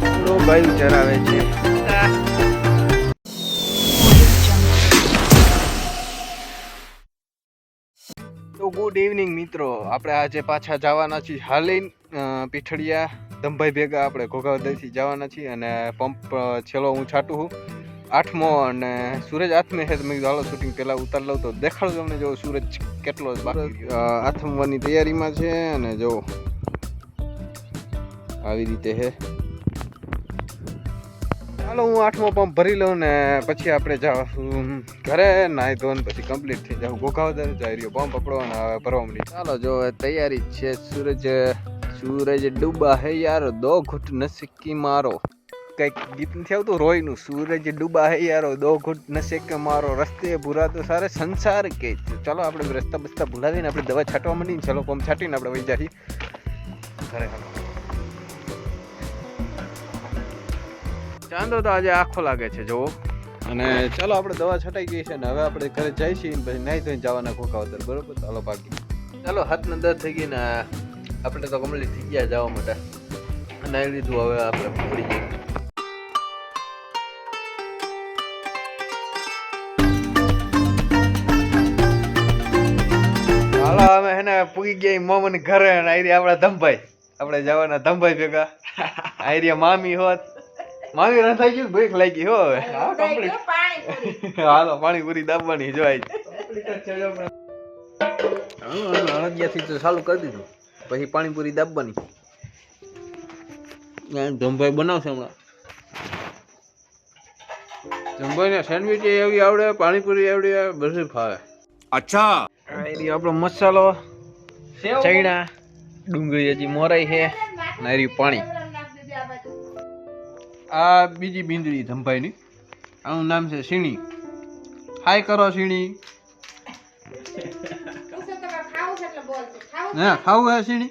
થોડો બાયું ચરાવે છે. તો ગુડ ઇવનિંગ મિત્રો. આપણે આજે પાછા જવાના છીએ હાલીન પીઠળિયા ધમભાઈ ભેગા આપણે ઘોઘાવદરથી જવાના છીએ અને પંપ છેલ્લો હું છાટું છું. આઠમો અને સૂરજ આથમે છે મેં હાલો શૂટિંગ પહેલાં ઉતાર લઉં તો દેખાડું તમને જો સૂરજ કેટલો આથમવાની તૈયારીમાં છે અને જો આવી રીતે છે. ચાલો હું આઠમો પંપ ભરી લઉં ને પછી આપણે જાઉં ઘરે નાહી ધોન પછી કમ્પ્લીટ થઈ જાઉં. ગોખાવદર જાય રહ્યો પંપ પકડો ને હવે ભરવા મળી ચાલો જો તૈયારી છે. સૂરજ સૂરજ ડૂબા હે યાર દો ઘૂંટ નસીકી મારો. કંઈક ગીત નથી આવતું? રોયનું, સૂરજ ડૂબા હે યારો દો ઘૂંટ નશે કે મારો. રસ્તે ભૂરા તો સારે સંસાર કે ચાલો આપણે રસ્તા બસ્તા ભૂલાવીને આપણે દવા છાંટવા માંડીને ચાલો પંપ છાંટીને આપણે વહી જઈએ ઘરે ચાંદો તો આજે આખો લાગે છે, જુઓ. અને ચાલો આપણે દવા છટાઈ ગઈ છે ને હવે આપણે ઘરે જઈ છીએ ને પછી નાહી ધોઈને જવાના ખોખાવતર બરોબર? ચાલો બાકી. ચાલો, હાથને દર્દ થઈ ગઈ ને આપણે તો કમ્પ્લીટ થઈ ગયા જવા માટે. નાહી લીધું હવે આપણે જઈએ હાલો અમે હે પૂગી ગયા મોમન ઘરે અને આઈરી આપણા ધમભાઈ. આપણે જવાના ધમભાઈ ભેગા. આઈરિયા મામી હોત. મામી રંધાઈ ગયું ભૂખ લાગી હો હવે? હાલો પાણીપુરી દાબવાની જોઈ હાલો અણદિયાથી તો ચાલુ કરી દીધું. પછી પાણીપુરી દાબવાની. ધમભાઈ બનાવશે હમણાં. ધમભાઈને સેન્ડવીચ એવી આવડે પાણીપુરી આવડે બધું ફાવે. અચ્છા. આપણો મસાલો. ચૈણા ડુંગળી હજી મોરાઈ છે નારી પાણી. આ બીજી બીંદડી ધમભાઈની આનું નામ છે સીણી હાય કરો સીણી ખાવું હે સીણી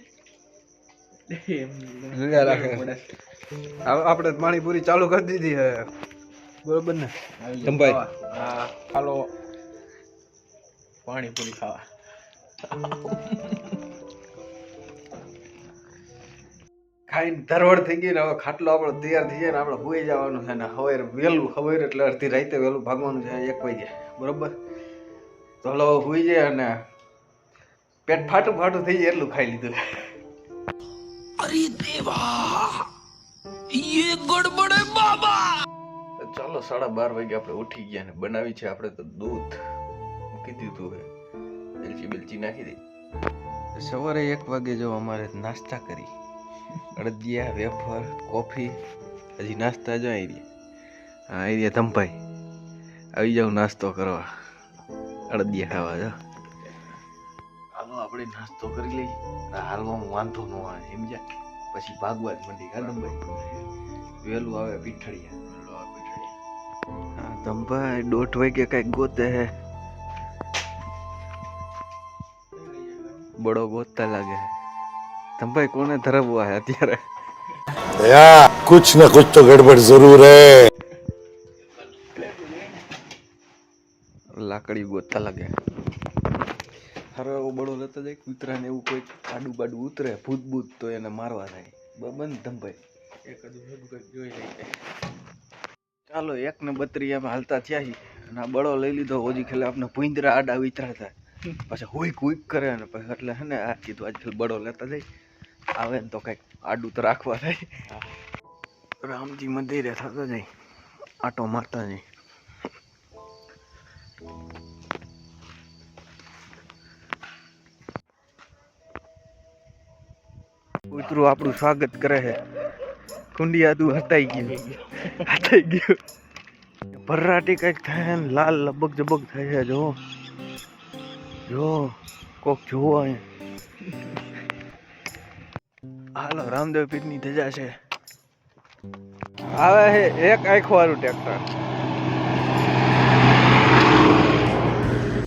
આ- આપણે પાણીપુરી ચાલુ કરી દીધી હે. બરોબર ને? હાલો. પાણીપુરી ખાવા. ખાઈને ધરવડ થઈ ગઈ ને હવે ખાટલો આપણો તૈયાર થઈ જાય ને આપણે હોઈ જવાનું છે ને હવે વહેલું હવે એટલે અડધી રાતે વહેલું ભાગવાનું છે એક વાગે બરોબર? તો હલો હોઈ જાય અને પેટ ફાટું ફાટું થઈ જાય એટલું ખાઈ લીધું. અરે દેવા યે ગડબડે બાબા. ચાલો સાડા બાર વાગે આપણે ઉઠી ગયા ને બનાવી છે આપણે તો દૂધ. કીધું તું હે એલચી બેલચી નાખી દઈ સવારે એક વાગે જો અમારે નાસ્તા કરી. અડદિયા વેફર કોફી હજી નાસ્તા જ આવી રહ્યા. હા આવી રહ્યા ધંપાઈ આવી જાઉં નાસ્તો કરવા. અડદિયા ખાવા જાઓ આપણે નાસ્તો કરી લઈએ. હાલમાં વાંધો ન આવે સમજ્યા? પછી ભાગવા જ મંડી ગાદમભાઈ વહેલું આવે પીઠળિયા. ધમભાઈ દોઢ વાગે કંઈક ગોતે હે. બડો ગોતતા લાગે ધમભાઈ કોને ધરાવવા હે અત્યારે? યા કુછ ના કુછ તો ગડબડ જરૂર હે. લાકડી ગોતતા લાગે એવો બડો લેતા જાય કૂતરાને એવું કોઈ આડું બાડું ઉતરે ભૂત ભૂત તો એને મારવા થાય બંધ ધમભાઈ ચાલો એક ને બત્રી એમ હાલતા થયા છીએ. અને આ બળો લઈ લીધો હોજી ખેલે આપણે ભૂંદરા આડા વિતરા થાય પછી હુઈક હુઈક કરે ને પછી એટલે હે ને આ કીધું આજકાલ બળો લેતા જાય. આવે ને તો કંઈક આડું તો રાખવા થાય રામજી મંદિરે થતો જાય. આટો મારતા જાય. કૂતરું આપણું સ્વાગત કરે છે. કુંડિયા હટાઈ ગયું. હતાઈ ગયું. ભરરાટી કંઈક થાય ને લાલ લબક જબક થાય છે, જો. જો, કોક જોવો હાલો, રામદેવ પીરની ધજા છે. આવે છે એક આખો વાળું ટ્રેક્ટર.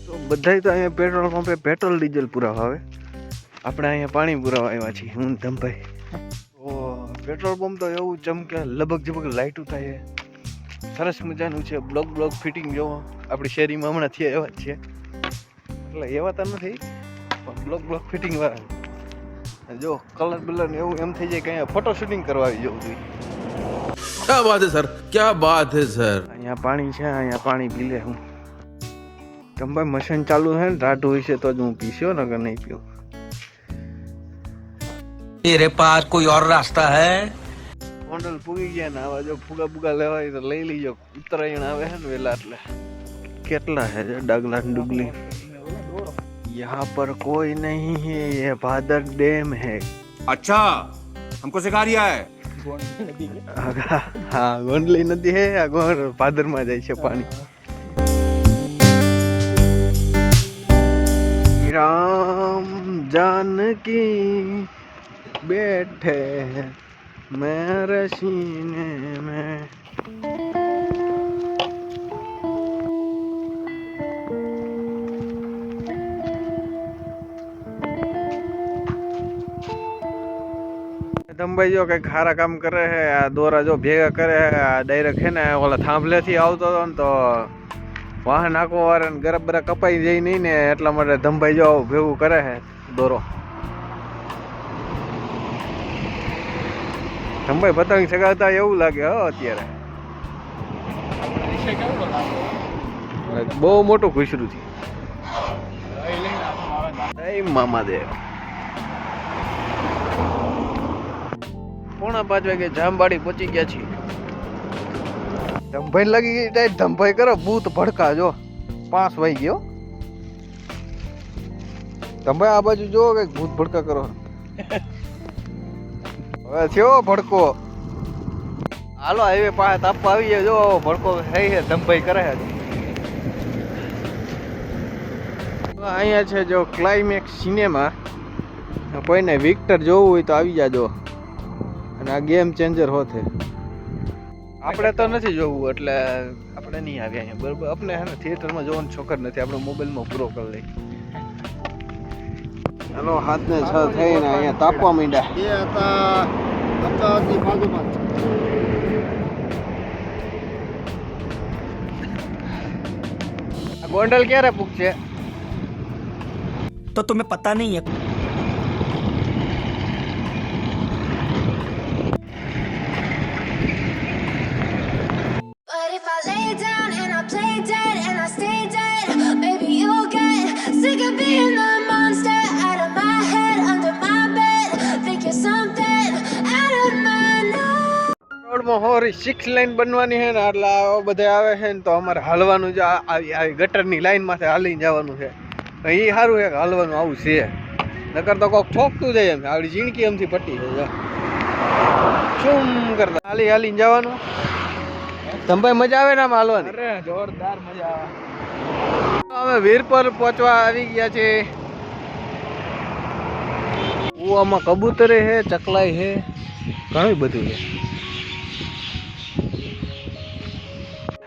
તો બધાય તો અહીંયા પેટ્રોલ પંપે પેટ્રોલ ડીઝલ પુરાવા આવે. આપણે અહીંયા પાણી પુરાવા આવ્યા છીએ હું ધમભાઈ. ઓ પેટ્રોલ પંપ તો એવું ચમકે લગભગ જબક લાઇટું થાય સરસ મજાનું છે બ્લોક બ્લોક ફિટિંગ જોવો. આપણી શેરીમાં હમણાં થયા એવા જ છે. એટલે એવા તો નથી પણ બ્લોક બ્લોક ફિટિંગ વાળા. જો કલર બલર ને એવું એમ થઈ જાય કે અહીંયા ફોટો શૂટિંગ કરવા આવી જવું જોઈએ. ક્યા બાત હે સર? ક્યા બાત હે સર? અહીંયા પાણી છે અહીંયા પાણી પી લે હું. તમે મશીન ચાલુ છે ને રાટ હોય છે તો જ હું પીસ્યો નગર નહીં પીવું. तेरे पास कोई और रास्ता है ગોંડલ પૂગી ગયા ને આવા જો ફુગા બુગા લેવાય તો લઈ લીજો ઉત્તરાયણ આવે છે ને વેલા એટલે કેટલા છે જો ડાગલા ને ડુગલી यहाँ पर कोई नहीं है ये भादर डैम है अच्छा हमको सिखा रिया है હા હા ગોંડલી નદી હે આ ગોર ભાદરમાં જાય છે પાણી રામ જાનકી બેઠે મેરે સીને में ધમભાઈ જો કંઈક ખારા કામ કરે છે, આ દોરા જો ભેગા કરે છે, આ ડાયરેક્ટ છે ને, ઓલા થાંભલેથી આવતો હતો ને તો વાહન આખો વારે ગરબ કપાઈ જાય નહીં ને, એટલા માટે ધમભાઈ જો ભેગું કરે છે, દોરો. ધમભાઈ પતંગ ચગાવતા એવું લાગે, હો, અત્યારે. બહુ મોટું ખુશરું છે. મામાદેવ. પોણા પાંચ વાગે જામબાડી પહોંચી ગયા છીએ. ધમભાઈ લાગી ગઈ ધમભાઈ કરો, ભૂત ભડકા, જો. પાંચ વાગી ગયો. ધમભાઈ આ બાજુ જો કંઈક ભૂત ભડકા કરો. થયો ભડકો. હાલો હાઈવે પાસે તાપવા આવી જાય, જો ભડકો થઈ છે ધમભાઈ કરે છે. અહીંયા છે જો ક્લાઇમેક્સ સિનેમા કોઈને વિક્ટર જોવું હોય તો આવી જાજો. અને આ ગેમ ચેન્જર હોતે. આપણે તો નથી જોવું, એટલે આપણે નહીં આવ્યા અહીંયા. બરોબર, આપણે હે ને થિયેટરમાં જોવાનો છોકર નથી. આપણે મોબાઈલમાં પૂરો કરી લઈ ચાલો હાથ ને છ થઈને અહીંયા તાપવા માંડ્યા આ ગોંડલ ક્યારે પૂગશે तो तुम्हें पता नहीं है સિક્સ લાઈન બનવાની છે ને એટલે બધા આવે છે ને તો અમારે હાલવાનું જ આવી આવી ગટરની લાઈન માથે હાલીને જવાનું છે. એ સારું છે કે હાલવાનું આવું છે. નકર તો કોક ઠોકતું જાય એમ આવડી જીણકી એમથી પટી જાય શું કરતા હાલી હાલીને જવાનું? ધમભાઈ મજા આવે ને આમ હાલવાની? અરે જોરદાર મજા આવે. અમે વીરપર પહોંચવા આવી ગયા છે. કુવામાં કબૂતરે છે ચકલાઈ છે ઘણું બધું છે.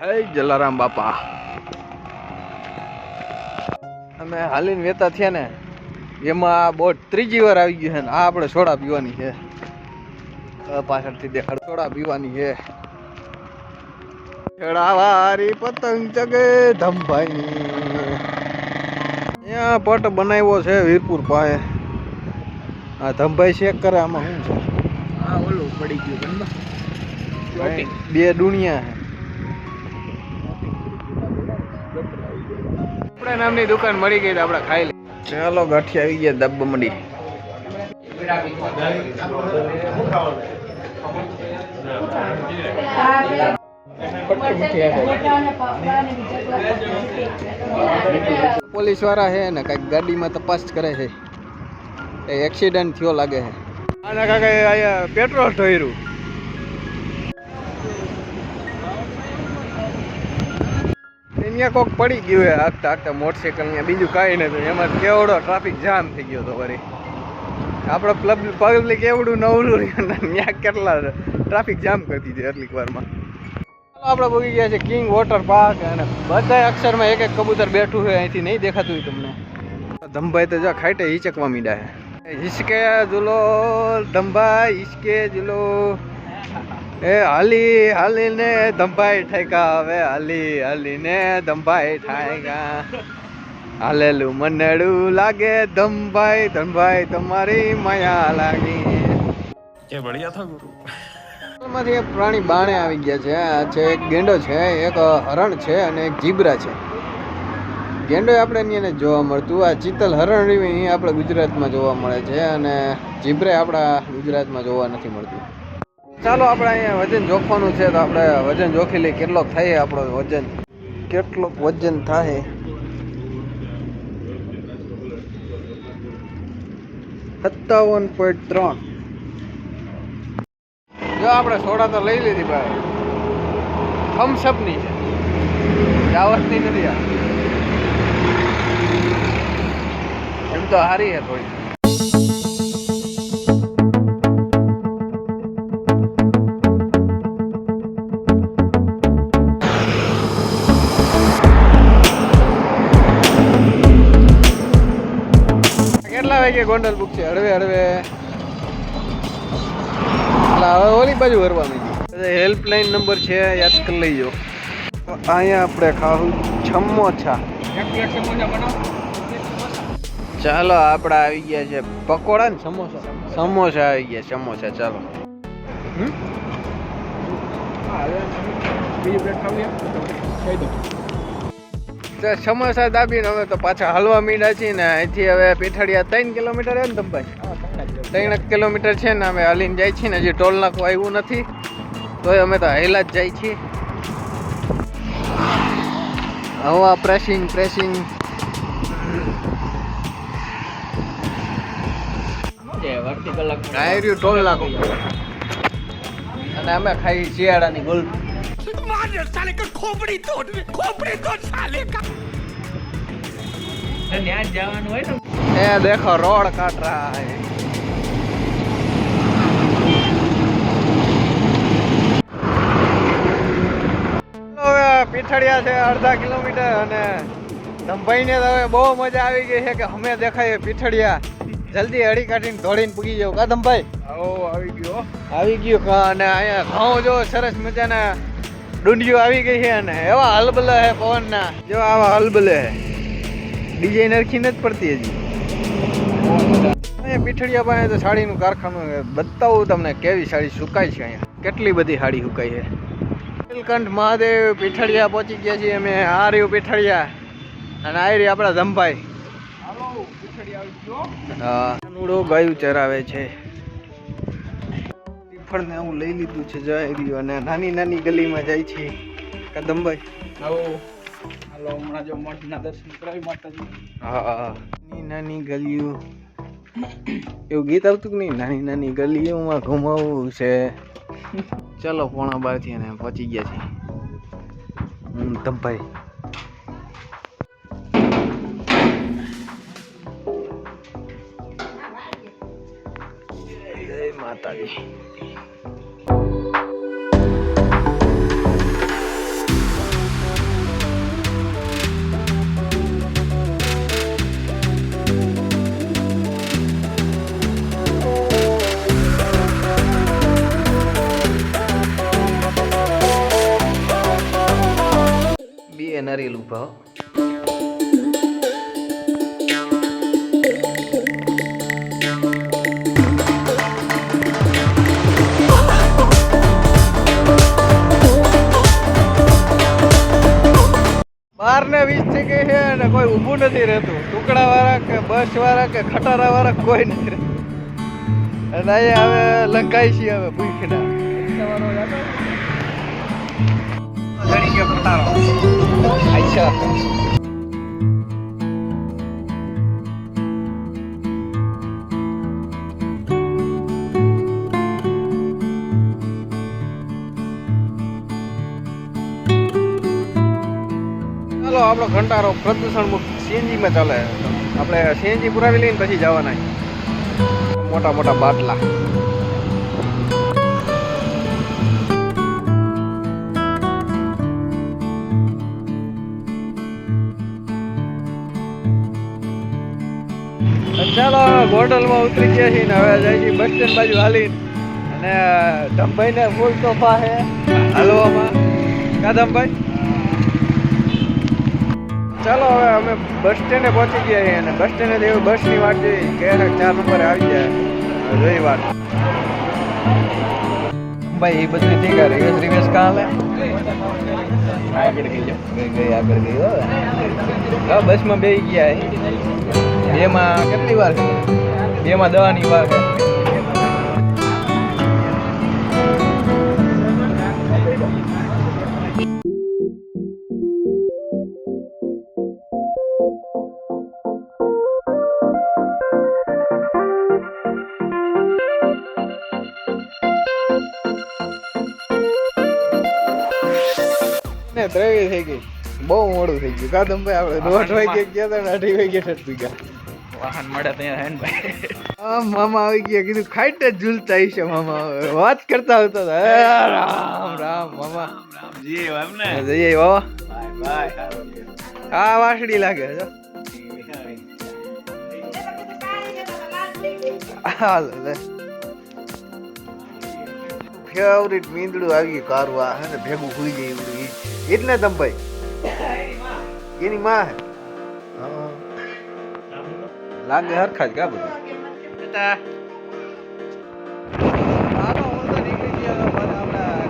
જલારામ બાપા. અમે હાલીને વેતા થયા ને એમાં આ બોટ ત્રીજી વાર આવી ગયું છે ને આ આપણે સોડા પીવાની છે. પાછળથી દેખાડ સોડા પીવાની છે. ચડાવારી પતંગ ચગે ધમભાઈ ત્યાં પટ બનાવ્યો છે વીરપુર પાસે. આ ધમભાઈ ચેક કરે આમાં શું છે. આ ઓલું પડી ગયું બે દુનિયા છે. આપણે નામની દુકાન મળી ગઈ તો આપણે ખાઈ લઈએ. ચાલો ગાંઠી આવી ગયા દબ મંડી. પોલીસવાળા છે ને કંઈક ગાડીમાં તપાસ કરે છે. એક્સિડન્ટ થયો લાગે છે. આના કાકા અહીંયા પેટ્રોલ ઢોર્યું. અહીંયા કોક પડી ગયું હે આગતા આગતા મોટરસાઇકલ અહીંયા બીજું કાંઈ નતું એમાં કેવડો ટ્રાફિક જામ થઈ ગયો હતો વળી. આપણો પબ્લિક પબ્લિક એવડું રહ્યું ત્યાં કેટલા ટ્રાફિક જામ કરી દીધી એટલીક વારમાં. આપણે પહોંચી ગયા છે કિંગ વોટર પાર્ક અને બધા અક્ષરમાં એક એક કબૂતર બેઠું છે અહીંથી નહીં દેખાતું તમને. ધમભાઈ તો જો ખાઈટે હિચકવા મીડા હે હિસકે જુલો ધમભાઈ હિસકે જુલો એ હાલી હાલીને ધંભાઈ ઠેકા હવે હાલી હાલીને ધંભાઈ ઠાયગા હાલેલું મનેડું લાગે ધંભાઈ ધંભાઈ તમારી માયા લાગી. કે બઢિયા થા ગુરુ? માંથી એક પ્રાણી બાણે આવી ગયા છે. આ છે એક ગેંડો છે એક હરણ છે અને એક જીબ્રા છે. ગેંડો આપણે એને જોવા મળતું. આ ચિત્તલ હરણ આપણે ગુજરાતમાં જોવા મળે છે અને જીબ્રે આપણા ગુજરાતમાં જોવા નથી મળતું. ચાલો આપણે અહીંયા વજન જોખવાનું છે તો આપણે વજન જોખી લઈએ. કેટલોક થાય આપણો વજન? કેટલોક વજન થાય? સત્તાવન પોઈન્ટ ત્રણ. જો આપણે સોડા તો લઈ લીધી ભાઈ. થમ્સઅપની છે. દાવતની નથી આ. એમ તો હારી છે થોડી. ગોંડલ બુક છે. હળવે હળવે. એટલે હવે ઓલી બાજુ ભરવાની હેલ્પલાઇન નંબર છે, યાદ કરી લઈજો અહીંયા આપણે ખાવું છમોછા. ચાલો, આપણે આવી ગયા છે પકોડા ને સમોસા. સમોસા આવી ગયા, સમોસા, ચાલો. હમ? તો સમોસા દાબીને હવે તો પાછા હલવા મીડા છીએ ને અહીંથી હવે પીઠડિયા ત્રણ કિલોમીટર એમ ને તંબાઈ ત્રણ કિલોમીટર છે ને અમે હાલીને જાય છીએ ને હજી ટોલ નાખું આવ્યું નથી. તોય અમે તો હેલા જ જાય છીએ. હવા પ્રેસિંગ પ્રેસિંગ આયર્યું ટોલ નાખું અને અમે ખાઈ શિયાળાની ગુલ ત્યાં જવાનું હોય ને. એ દેખો રોડ કાટ રહા હે. પીઠડિયા છે અડધા કિલોમીટર અને ધમભાઈને તો હવે બહુ મજા આવી ગઈ છે કે અમે દેખાય પીઠડિયા. જલ્દી હળી કાઢીને દોડીને પૂગી જાવ કા ધમભાઈ ઓ આવી ગયો. આવી ગયો કા? અને અહીંયા ઘઉં જો સરસ મજાના ડુંડિયું આવી ગઈ છે અને એવા હલબલે હે પવનના. જો આવા હલબલે હે ડીજે નરખી નથી પડતી હજી. અહીંયા પીઠડિયા પાસે તો સાડીનું કારખાનું બતાવું તમને કેવી સાડી સુકાય છે અહીંયા. કેટલી બધી સાડી સુકાય છે. નીલકંઠ મહાદેવ પીઠડિયા પહોંચી ગયા છીએ અમે. આ રહ્યું પીઠડિયા અને આ રહ્યું આપણા ધમભાઈ. હા. ગાયું ચરાવે છે. શ્રીફળને હું લઈ લીધું છે જય રહ્યું અને નાની નાની ગલીમાં જાય છે કદમભાઈ આવો. હાલો હમણાં જો મઠના દર્શન કરાવી માતાજી. હા. નાની નાની ગલીઓ. એવું ગીત આવતું કે નહીં? નાની નાની ગલીઓમાં ઘુમાવવું છે. ચાલો પોણા બારથી અને પહોંચી ગયા છે હું ધમભાઈ માતાજી. એ નરેલું ભાવ બાર ને વીસ ગઈ છે અને કોઈ ઊભું નથી રહેતું. ટુકડા વાળા કે બસ વાળા કે ખટારા વાળા કોઈ નથી રહેતું. અને અહીંયા હવે લંકાઈ છીએ હવે ભૂખના ગયો ખટારો અચ્છા. ચાલો આપણો ઘંટારો પ્રદૂષણ મુક્ત સીએનજીમાં ચાલે. આપણે સીએનજી પુરાવી લઈને પછી જવાના મોટા મોટા બાટલા. ચાલો હોટલમાં ઉતરી ગયા છીએ ને હવે છે બસ સ્ટેન્ડ બાજુ હાલી અને ધમભાઈ ને ફૂલ તોફા છે હલવામાં. કા ધમભાઈ? ચાલો, હવે અમે બસ સ્ટેન્ડે પહોંચી ગયા છીએ અને બસ સ્ટેન્ડે જેવી બસની વાટ જોઈ કે ચાર નંબર આવી જાય જોઈ ભાઈ એ બધું ઠીક છે રિવેશ રિવેશ કાં લે આગળ ગઈ ગઈ આગળ ગઈ હો હા બસમાં બે ગયા. બેમાં કેટલી વાર બેમાં દવાની વાર ને ત્રેવીસ થઈ ગઈ. બહુ મોડું થઈ ગયું. કાદમભાઈ આપણે દોઢ વાગે ગયા હતા અઢી વાગે ઠરતી ગયા વાહન મળે ત્યાં હે ને ભાઈ. આ મામા આવી ગયા. કીધું ખાઈટ જ ઝૂલતા હશે મામા. વાત કરતા આવતા હતા. રામ રામ મામા. જી એમને જઈએ બાબા. બાય બાય આ વાસડી લાગે છે. હાલ લે. ફેવરિટ મીંદડું આવી ગયું કારવા હે ભેગું હોઈ જાય એવું ઈ. એટલે ઈ જ ને એની માં લાગે હરખા જ કા બધું?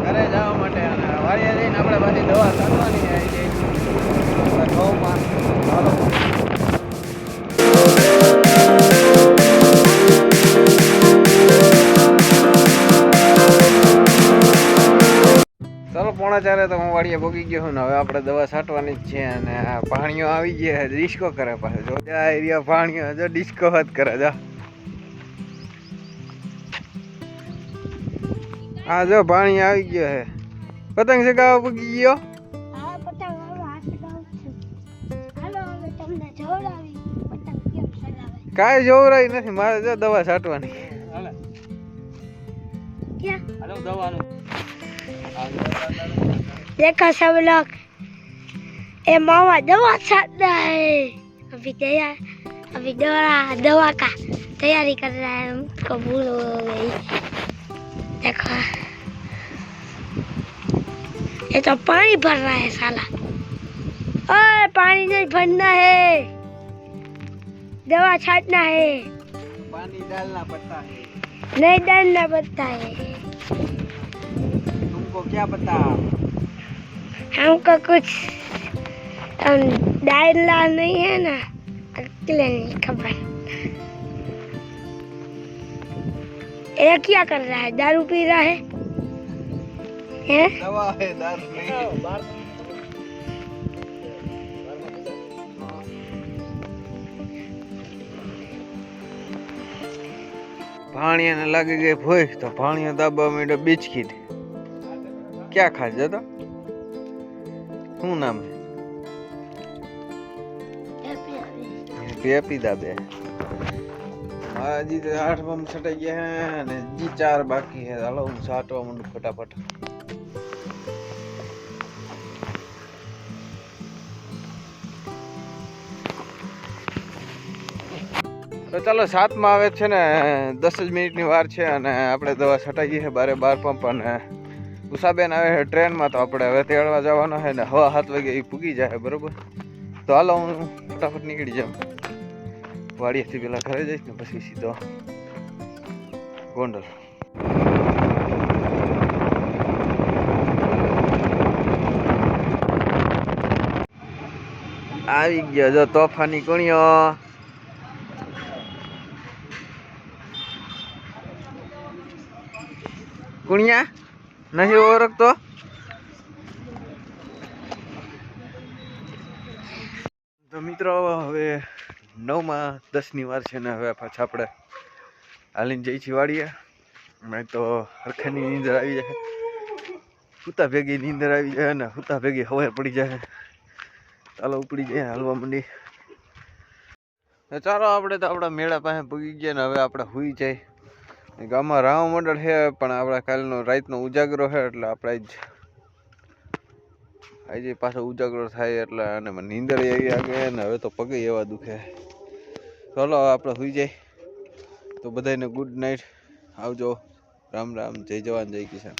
ઘરે જવા માટે અને વાડીએ જઈને આપણે પાછી દવા કરવાની ચાલો તો હું વાડીએ ભોગી ગયો છું ને હવે આપણે દવા છાંટવાની જ છે અને આ પાણીઓ આવી ગયા છે ડિસ્કો કરે પાછો. જો આ એરિયા પાણીઓ જો ડિસ્કો વાત કરે જો. હા જો પાણી આવી ગયો છે. પતંગ ચગાવવા પૂગી ગયો? આ પતંગ હવે હાથ લગાવું છું. હાલો હવે તમને જોડાવી પતંગ કેમ ચગાવે? કાંઈ જોવરાઈ નથી મારે જો દવા છાંટવાની. હાલે. ક્યાં? હાલો દવાનું. देखा सब लोग? ए मामा दवा छाटना है। अभी तैयार अभी दवा दवा का तैयारी कर रहा है। कबूल हो गई। देखो। ये तो पानी भर रहा है साला। ओए पानी नहीं भरना है। दवा छाटना है। पानी डालना पड़ता है। नहीं डालना पड़ता है। तुमको क्या पता? हमको कुछ हम डालना नहीं है ना अकेले नहीं खबर ये क्या कर रहा है दारू पी रहा है हैं દવા હે દારૂ નહીં ભાણિયાને લાગી ગઈ ભૂખ તો ભાણિયા દાબા માંડ્યો બિસ્કીટ ક્યાં ખાજે તો શું નામ? છે પેપી દાબે મારા જી તો આઠમાં છટાઈ ગયા હે અને જી ચાર બાકી હે. હાલો હું સાટવા માંડું ફટાફટ. તો ચાલો સાતમાં આવે છે ને દસ જ મિનિટની વાર છે અને આપણે દવા છટાઈ ગઈ છે બારે બાર પંપ અને ઉષાબેન આવે છે ટ્રેનમાં તો આપણે હવે તેડવા જવાનો છે ને હવા સાત વાગે એ પૂગી જાય, બરોબર? તો હાલો હું ફટાફટ નીકળી જાઉં. વાડીએથી પેલા ઘરે જઈશ ને પછી સીધો ગોંડલ. આવી ગયો જો તોફાની કુણિયો. કુણિયા? નથી ઓળખતો? તો મિત્રો, હવે નવમાં દસની વાર છે ને હવે પાછા આપણે હાલીને જઈ છીએ વાળીએ મેં તો હરખાની નીંદર આવી જાય. હુતા ભેગી નીંદર આવી જાય ને હુતા ભેગી હવાય પડી જાય. ચાલો ઉપડી જાય હાલવા માંડી. ચાલો, આપણે તો આપણા મેળા પાસે પૂગી ગયા ને હવે આપણે હુઈ જાય ગામમાં રામ મંડળ છે, પણ આપણા કાલનો રાતનો ઉજાગરો છે, એટલે આપણે જ આજે પાછો ઉજાગરો થાય એટલે અને મને નીંદર એવી આગે ને હવે તો પગે એવા દુખે. ચલો આપણે સુઈ જાય તો બધાને ગુડ નાઇટ આવજો. રામ રામ. જય જવાન, જય કિસાન.